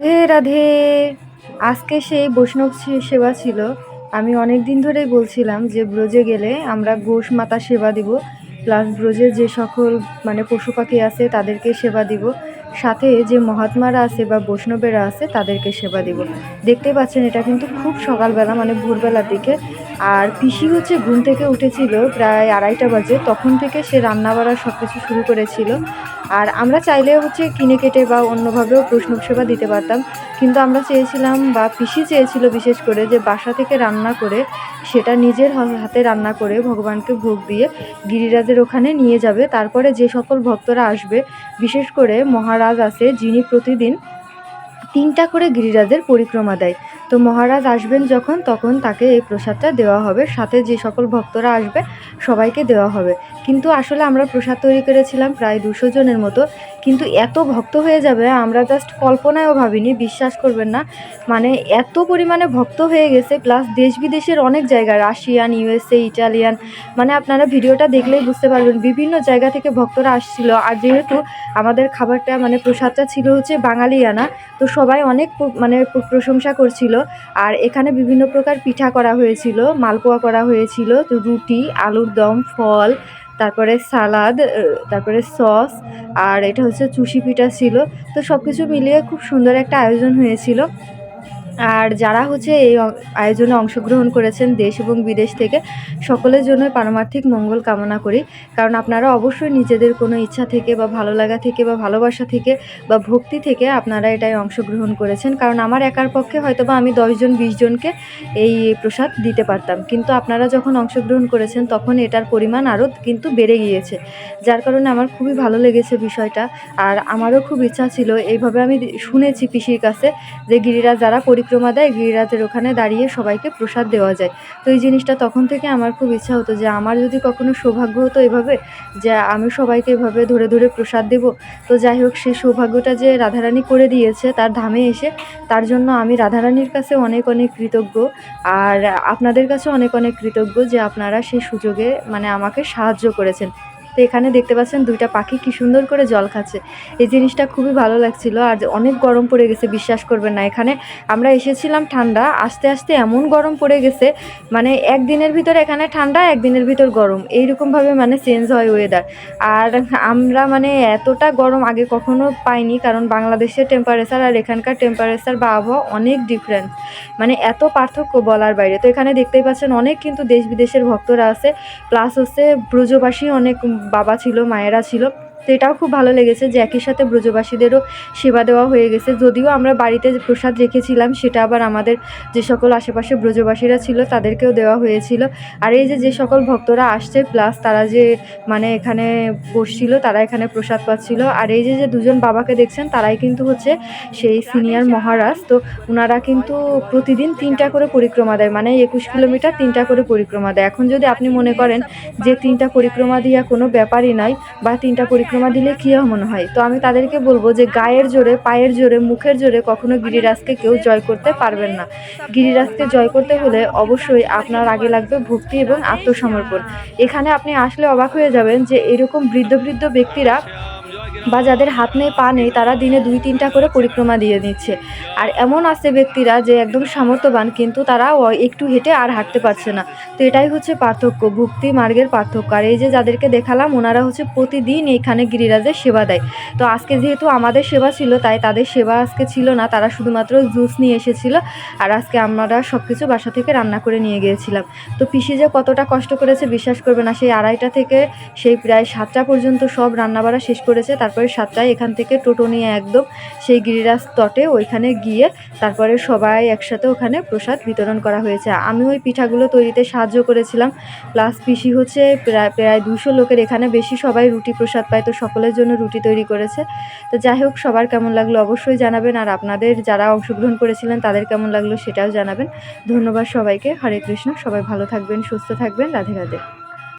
রাধে রাধে। আজকে সেই বৈষ্ণব সেবা ছিল। আমি অনেক দিন ধরেই বলছিলাম যে ব্রজে গেলে আমরা গোষ মাতা সেবা দিব প্লাস ব্রজে যে সকল মানে পশু পাখি আছে তাদেরকে সেবা দিব। সাথে যে মহাত্মারা আছে বা বৈষ্ণবেরা আছে তাদেরকে সেবা দিব। দেখতে পাচ্ছেন এটা কিন্তু খুব সকালবেলা মানে ভোরবেলার দিকে। আর পিসি হচ্ছে ঘুম থেকে উঠেছিল প্রায় আড়াইটা বাজে। তখন থেকে সে রান্না বাড়া সব কিছু শুরু করেছিল। আর আমরা চাইলে হচ্ছে কিনে কেটে বা অন্যভাবেও প্রশ্ন সেবা দিতে পারতাম। কিন্তু আমরা চেয়েছিলাম বা পিসি চেয়েছিল বিশেষ করে যে বাসা থেকে রান্না করে সেটা নিজের হাতে রান্না করে ভগবানকে ভোগ দিয়ে গিরিরাজের ওখানে নিয়ে যাবে। তারপরে যে সকল ভক্তরা আসবে, বিশেষ করে মহারাজ আছে, যিনি প্রতিদিন তিনটা করে গিরিরাজের পরিক্রমা দেয়। তো মহারাজ আসবেন যখন, তখন তাকে এই প্রসাদটা দেওয়া হবে। সাথে যে সকল ভক্তরা আসবে, সবাইকে দেওয়া হবে। কিন্তু আসলে আমরা প্রসাদ তৈরি করেছিলাম প্রায় দুশো জনের মতো। কিন্তু এত ভক্ত হয়ে যাবে, আমরা জাস্ট কল্পনায়ও ভাবিনি, বিশ্বাস করবেন না। মানে এত পরিমাণে ভক্ত হয়ে গেছে প্লাস দেশ বিদেশের অনেক জায়গা, রাশিয়ান ইউএসএ ইটালিয়ান মানে আপনারা ভিডিওটা দেখলেই বুঝতে পারবেন, বিভিন্ন জায়গা থেকে ভক্তরা আসছিল। আর যেহেতু আমাদের খাবারটা মানে প্রসাদটা ছিল হচ্ছে বাঙালিয়ানা, তো সবাই অনেক মানে প্রশংসা করছিল। আর এখানে বিভিন্ন প্রকার পিঠা করা হয়েছিল, মালপোয়া করা হয়েছিল রুটি, আলুর দম, ফল তারপরে সালাদ তারপরে সস, আর এটা হচ্ছে চুষি পিঠা ছিল। তো সব কিছু মিলিয়ে খুব সুন্দর একটা আয়োজন হয়েছিল। আর যারা হচ্ছে এই আয়োজনে অংশগ্রহণ করেছেন দেশ এবং বিদেশ থেকে, সকলের জন্য পারমার্থিক মঙ্গল কামনা করি। কারণ আপনারা অবশ্যই নিজেদের কোনো ইচ্ছা থেকে বা ভালো লাগা থেকে বা ভালোবাসা থেকে বা ভক্তি থেকে আপনারা এটাই অংশগ্রহণ করেছেন। কারণ আমার একার পক্ষে হয়তো বা আমি দশজন বিশ জনকে এই প্রসাদ দিতে পারতাম। কিন্তু আপনারা যখন অংশগ্রহণ করেছেন, তখন এটার পরিমাণ আরও কিন্তু বেড়ে গিয়েছে। যার কারণে আমার খুবই ভালো লেগেছে বিষয়টা। আর আমারও খুব ইচ্ছা ছিল, এইভাবে আমি শুনেছি পিসির কাছে যে গিরিরাজ যারা পরিক্রমা দেয় গিরিরাজের ওখানে দাঁড়িয়ে সবাইকে প্রসাদ দেওয়া যায়। তো এই জিনিসটা তখন থেকে আমার খুব ইচ্ছা হতো যে আমার যদি কখনো সৌভাগ্য হতো এভাবে, যে আমি সবাইকে এভাবে ধরে ধরে প্রসাদ দেব। তো যাই হোক সেই সৌভাগ্যটা যে রাধারানী করে দিয়েছে তার ধামে এসে, তার জন্য আমি রাধারানীর কাছে অনেক অনেক কৃতজ্ঞ। আর আপনাদের কাছে অনেক অনেক কৃতজ্ঞ যে আপনারা সেই সুযোগে মানে আমাকে সাহায্য করেছেন। তো এখানে দেখতে পাচ্ছেন দুইটা পাখি কি সুন্দর করে জল খাচ্ছে। এই জিনিসটা খুবই ভালো লাগছিল, আর অনেক গরম পড়ে গেছে, বিশ্বাস করবেন না। এখানে আমরা এসেছিলাম ঠান্ডা, আস্তে আস্তে এমন গরম পড়ে গেছে মানে একদিনের ভিতর এখানে ঠান্ডা, একদিনের ভিতর গরম। এইরকমভাবে মানে চেঞ্জ হয় ওয়েদার আর আমরা মানে এতটা গরম আগে কখনো পাইনি, কারণ বাংলাদেশের টেম্পারেচার আর এখানকার টেম্পারেচার বা আবহাওয়া অনেক ডিফারেন্স মানে এত পার্থক্য বলার বাইরে। তো এখানে দেখতেই পাচ্ছেন অনেক কিন্তু দেশ বিদেশের ভক্তরা আছে প্লাস হচ্ছে ব্রজবাসী অনেক বাবা ছিল মায়েরা ছিল তো এটাও খুব ভালো লেগেছে যে একই সাথে ব্রজবাসীদেরও সেবা দেওয়া হয়ে গেছে। যদিও আমরা বাড়িতে প্রসাদ রেখেছিলাম, সেটা আবার আমাদের যে সকল আশেপাশে ব্রজবাসীরা ছিল, তাদেরকেও দেওয়া হয়েছিল। আর এই যে যে সকল ভক্তরা আসছে প্লাস তারা যে মানে এখানে বসছিল, তারা এখানে প্রসাদ পাচ্ছিল। আর এই যে যে দুজন বাবাকে দেখছেন, তারাই কিন্তু হচ্ছে সেই সিনিয়র মহারাজ। তো ওনারা কিন্তু প্রতিদিন তিনটা করে পরিক্রমা দেয় মানে একুশ কিলোমিটার তিনটা করে পরিক্রমা দেয়। এখন যদি আপনি মনে করেন যে তিনটা পরিক্রমা দিয়া কোনো ব্যাপারই নাই, বা তিনটা পরিক্রমা দিলে কী মনে হয়? তো আমি তাদেরকে বলব যে গায়ের জোরে, পায়ের জোরে, মুখের জোরে কখনো গিরিরাজকে কেউ জয় করতে পারবেন না। গিরিরাজকে জয় করতে হলে অবশ্যই আপনার আগে লাগবে ভক্তি এবং আত্মসমর্পণ। এখানে আপনি আসলে অবাক হয়ে যাবেন যে এরকম বৃদ্ধ বৃদ্ধ ব্যক্তিরা বা যাদের হাত নেই, পা নেই, তারা দিনে দুই, তিনটা করে পরিক্রমা দিয়ে দিচ্ছে আর এমন আছে ব্যক্তিরা যে একদম সামর্থ্যবান, কিন্তু তারা একটু হেঁটে আর হাঁটতে পারছে না। তো এটাই হচ্ছে পার্থক্য, ভক্তি মার্গের পার্থক্য। আর এই যে যাদেরকে দেখালাম, ওনারা হচ্ছে প্রতিদিন এইখানে গিরিরাজের সেবা দেয়। তো আজকে যেহেতু আমাদের সেবা ছিল, তাই তাদের সেবা আজকে ছিল না, তারা শুধুমাত্র জুস নিয়ে এসেছিল। আর আজকে আমরা সব কিছু বাসা থেকে রান্না করে নিয়ে গিয়েছিলাম। তো পিসি যে কতটা কষ্ট করেছে, বিশ্বাস করবে না, সেই আড়াইটা থেকে সেই প্রায় সাতটা পর্যন্ত সব রান্নাবাড়া শেষ করেছে তারপরে সাতটায় এখান থেকে টোটো নিয়ে একদম সেই গিরিরাজ তটে ওইখানে গিয়ে তারপরে সবাই একসাথে ওখানে প্রসাদ বিতরণ করা হয়েছে। আমি ওই পিঠাগুলো তৈরিতে সাহায্য করেছিলাম। প্লাস পিসি হচ্ছে প্রায় প্রায় দুশো লোকের এখানে বেশি সবাই রুটি প্রসাদ পায়, তো সকলের জন্য রুটি তৈরি করেছে। তো যাই হোক, সবার কেমন লাগল অবশ্যই জানাবেন। আর আপনাদের যারা অংশগ্রহণ করেছিলেন, তাদের কেমন লাগল সেটাও জানাবেন। ধন্যবাদ সবাইকে। হরে কৃষ্ণ। সবাই ভালো থাকবেন, সুস্থ থাকবেন। রাধে রাধে।